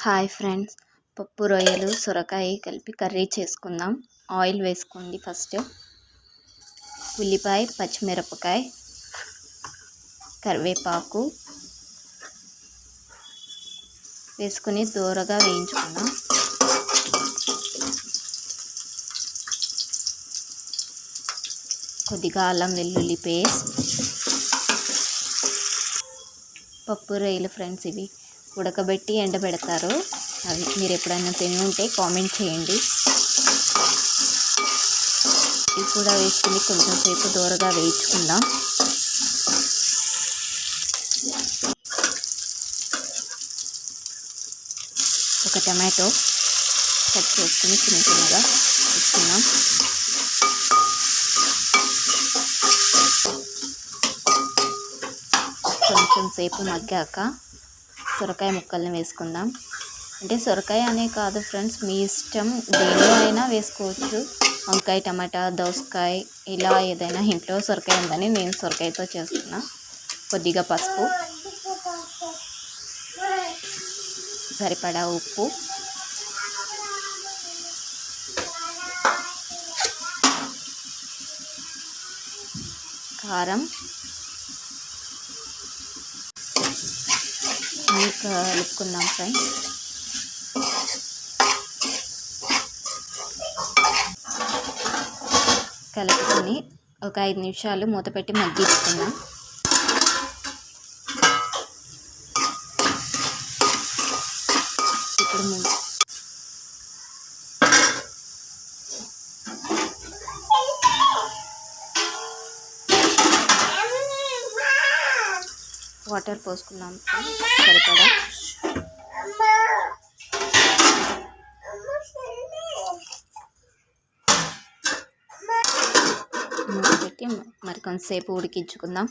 Hi friends. పప్పు రొయ్యలు సొరకాయ కలిపి కర్రీ చేసుకుందాం. ఆయిల్ వేసుకోండి ఫస్ట్. ఉల్లిపాయ పచ్చిమిరపకాయ కరివేపాకు వేసుకుని దూరగా వేయించుకుందాం. కొద్దిగా అల్లం వెల్లుల్లి పేస్ట్. పప్పు రొయ్యలు ఫ్రెండ్స్ ఇవి. ఉడకబెట్టి ఎండబెడతారు అవి మీరు ఎప్పుడైనా తిని ఉంటే కామెంట్ చేయండి. ఇవి కూడా వేసుకుని కొంచెం సేపు దూరగా వేయించుకుందాం. ఒక టమాటో కట్ చేసుకుని చిన్న చిన్నగా వేసుకుందాం. కొంచెం సేపు మగ్గాక సొరకాయ ముక్కల్ని వేసుకుందాం. అంటే సొరకాయ అనే కాదు ఫ్రెండ్స్ మీ ఇష్టం దేనిలో అయినా వేసుకోవచ్చు. వంకాయ టమాటా దోసకాయ ఇలా ఏదైనా ఇంట్లో సొరకాయ ఉందని నేను సొరకాయతో చేస్తున్నా. కొద్దిగా పసుపు సరిపడా ఉప్పు కారం అన్నీ కలుపుకుందాం ఫ్రెండ్స్ కలుపుకొని ఒక ఐదు నిమిషాలు మూత పెట్టి మగ్గించుకుందాం ఇప్పుడు వాటర్ పోసుకున్నాం సరిపడా? పెట్టి మరి కొంతసేపు ఉడికించుకుందాం.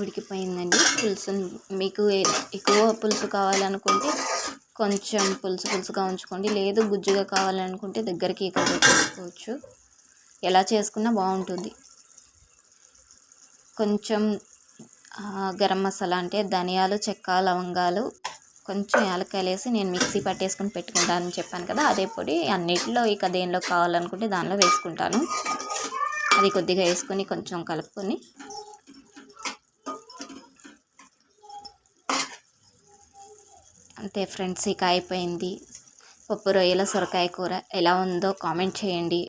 ఉడికిపోయిందండి. పులుసు మీకు ఎక్కువ పులుసు కావాలనుకుంటే కొంచెం పులుసు పులుసుగా ఉంచుకోండి. లేదు గుజ్జుగా కావాలనుకుంటే దగ్గరికి ఎక్కువ చేసుకోవచ్చు ఎలా చేసుకున్నా బాగుంటుంది. కొంచెం గరం మసాలా అంటే ధనియాలు చెక్క లవంగాలు కొంచెం యాలక్కాయలు వేసి నేను మిక్సీ పట్టేసుకొని పెట్టుకుంటానని చెప్పాను కదా అదే పొడి అన్నిటిలో ఇక దేనిలో కావాలనుకుంటే దానిలో వేసుకుంటాను. అది కొద్దిగా వేసుకొని కొంచెం కలుపుకొని. అంతే ఫ్రెండ్స్ ఇక అయిపోయింది. పప్పు రొయ్యల సొరకాయ కూర ఎలా ఉందో కామెంట్ చేయండి.